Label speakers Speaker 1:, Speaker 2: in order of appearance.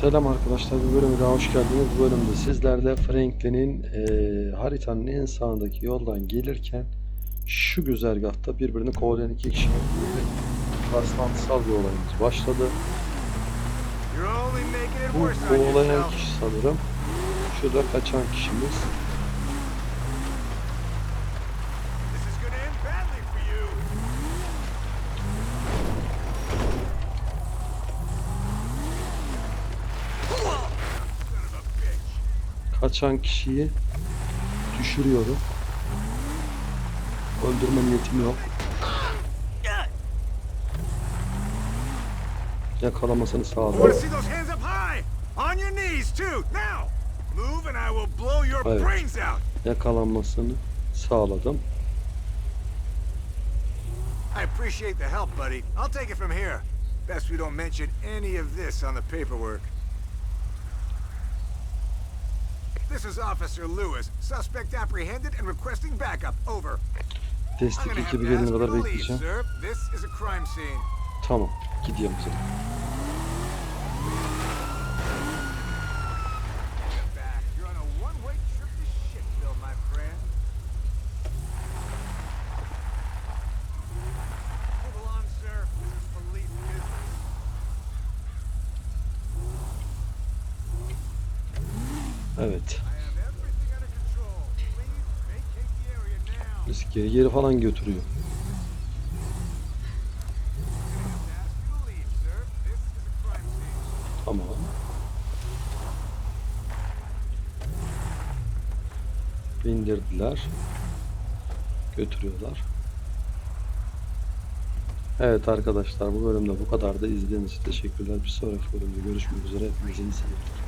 Speaker 1: Selam arkadaşlar, bir bölüme daha hoş geldiniz. Bu bölümde sizlerle Franklin'in eee, haritanın en sağındaki yoldan gelirken şu güzergahta birbirini kovalayan iki kişi rastlantısal bir olayımız başladı. Bu kovalayan kişi sanırım. Şu da kaçan kişimiz. Kaçan kişiyi düşürüyorum. Öldürme niyetim yok. Yakalamasını
Speaker 2: your
Speaker 1: Evet. Yakalanmasını sağladım.
Speaker 2: I appreciate the help, buddy. I'll take it from here. Best we don't mention any of this on the paperwork. This is Officer Lewis. Suspect apprehended and requesting backup. Over.
Speaker 1: Destek ekibi gelene kadar bekleyeceğim.
Speaker 2: This is a crime scene.
Speaker 1: Tamam. Gidiyorum o zaman.
Speaker 2: Sir. This is a crime scene.
Speaker 1: Tamam. Bindirdiler. Götürüyorlar. Evet arkadaşlar bu bölümde bu kadar da izlediğiniz için teşekkürler. Bir sonraki bölümde görüşmek üzere. Hepinize iyi seyirler.